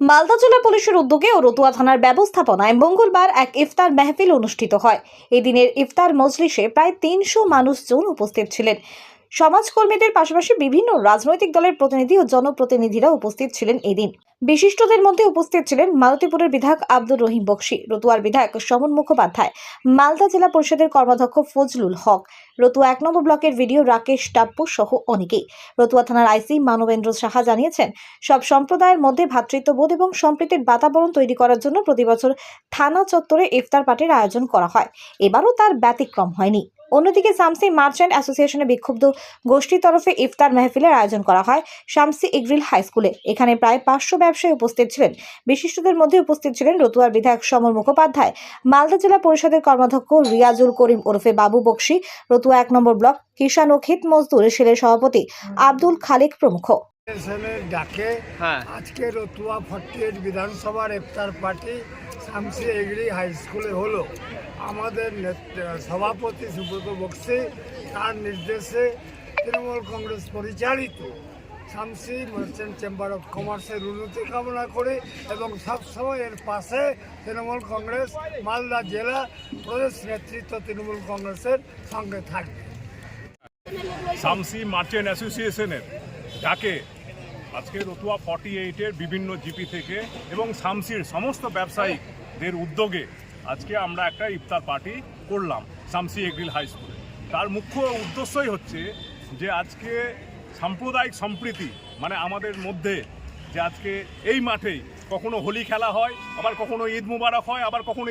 মালদা জেলা পুলিশের উদ্যোগে ও রতুয়া থানার ব্যবস্থাপনায় মঙ্গলবার এক ইফতার মেহফিল অনুষ্ঠিত হয়। এদিনের ইফতার মজলিসে প্রায় তিনশো মানুষজন উপস্থিত ছিলেন। সমাজকর্মীদের পাশাপাশি বিভিন্ন রাজনৈতিক দলের প্রতিনিধি ও জনপ্রতিনিধিরা উপস্থিত ছিলেন এদিন। বিশিষ্টদের মধ্যে উপস্থিত ছিলেন মালতীপুরের বিধায়ক আব্দুর রহিম বক্সি, রতুয়ার বিধায়ক সমন মুখোপাধ্যায়, মালদা জেলা পরিষদের কর্মাধ্যক্ষ ফজলুল হক, রতুয়া এক নম্বর ব্লকের ভিডিও রাকেশ টাপ্পু সহ অনেকেই। রতুয়া থানার আইসি মানবেন্দ্র সাহা জানিয়েছেন, সব সম্প্রদায়ের মধ্যে ভ্রাতৃত্ববোধ এবং সম্প্রীতির বাতাবরণ তৈরি করার জন্য প্রতিবছর থানা চত্বরে ইফতার পার্টির আয়োজন করা হয়। এবারও তার ব্যতিক্রম হয়নি। অন্যদিকে শামসি মার্চেন্ট অ্যাসোসিয়েশনের বিক্ষুব্ধ গোষ্ঠীর তরফে ইফতার মেহফিলের আয়োজন করা হয় শামসি ইগ্রিল হাই স্কুলে। এখানে প্রায় পাঁচশো ব্যবসায়ী উপস্থিত ছিলেন। বিশিষ্টদের মধ্যে উপস্থিত ছিলেন রতুয়ার বিধায়ক সমর মুখোপাধ্যায়, মালদা জেলা পরিষদের কর্মাধ্যক্ষ রিয়াজুল করিম ওরফে বাবু বক্সি, রতুয়া এক নম্বর ব্লক কিষান ও খিত মজদুর সেলের সভাপতি আব্দুল খালিক প্রমুখ। ডাকে হ্যাঁ। আজকে রতুয়া ফর্টি এইট বিধানসভার ইফতার পার্টি শামসি এগড়ি হাই স্কুলে হলো। আমাদের নেত- সভাপতি সুব্রত বক্সি তার নির্দেশে তৃণমূল কংগ্রেস পরিচালিত শামসি মার্চেন্ট চেম্বার অফ কমার্সের উন্নতি কামনা করে এবং সবসময় এর পাশে তৃণমূল কংগ্রেস মালদা জেলা প্রদেশ নেতৃত্ব তৃণমূল কংগ্রেসের সঙ্গে থাকবে। শামসি মার্চেন্ট অ্যাসোসিয়েশনের ডাকে আজকে রতুয়া ফর্টি এইটের বিভিন্ন জিপি থেকে এবং শামসির সমস্ত ব্যবসায়িকদের উদ্যোগে আজকে আমরা একটা ইফতার পার্টি করলাম শামসি এগ্রিল হাই স্কুলে। তার মুখ্য উদ্দেশ্যই হচ্ছে যে আজকে সাম্প্রদায়িক সম্প্রীতি মানে আমাদের মধ্যে যে আজকে এই মাঠেই কখনো হোলি খেলা হয়, আবার কখনো ঈদ মুবারক হয়, আবার কখনো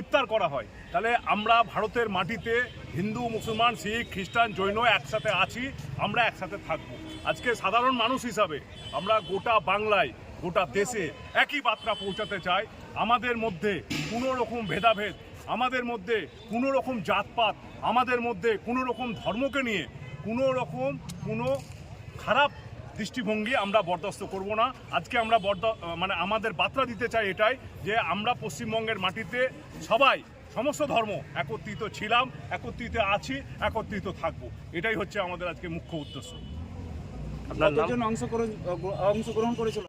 ইফতার করা হয়। তাহলে আমরা ভারতের মাটিতে হিন্দু, মুসলমান, শিখ, খ্রিস্টান, জৈন একসাথে আছি, আমরা একসাথে থাকব। আজকে সাধারণ মানুষ হিসাবে আমরা গোটা বাংলায়, গোটা দেশে একই বার্তা পৌঁছাতে চাই। আমাদের মধ্যে কোনো রকম ভেদাভেদ, আমাদের মধ্যে কোনো রকম জাতপাত, আমাদের মধ্যে কোনো রকম ধর্মকে নিয়ে কোনো রকম কোনো খারাপ দৃষ্টিভঙ্গি আমরা বরদাস্ত করব না। আজকে আমরা বরদা মানে আমাদের বার্তা দিতে চাই এটাই যে আমরা পশ্চিমবঙ্গের মাটিতে সবাই, সমস্ত ধর্ম একত্রিত ছিলাম, একত্রিত আছি, একত্রিত থাকব। এটাই হচ্ছে আমাদের আজকে মুখ্য উদ্দেশ্য। আপনার নাম? অংশগ্রহণ অংশগ্রহণ করেছিল।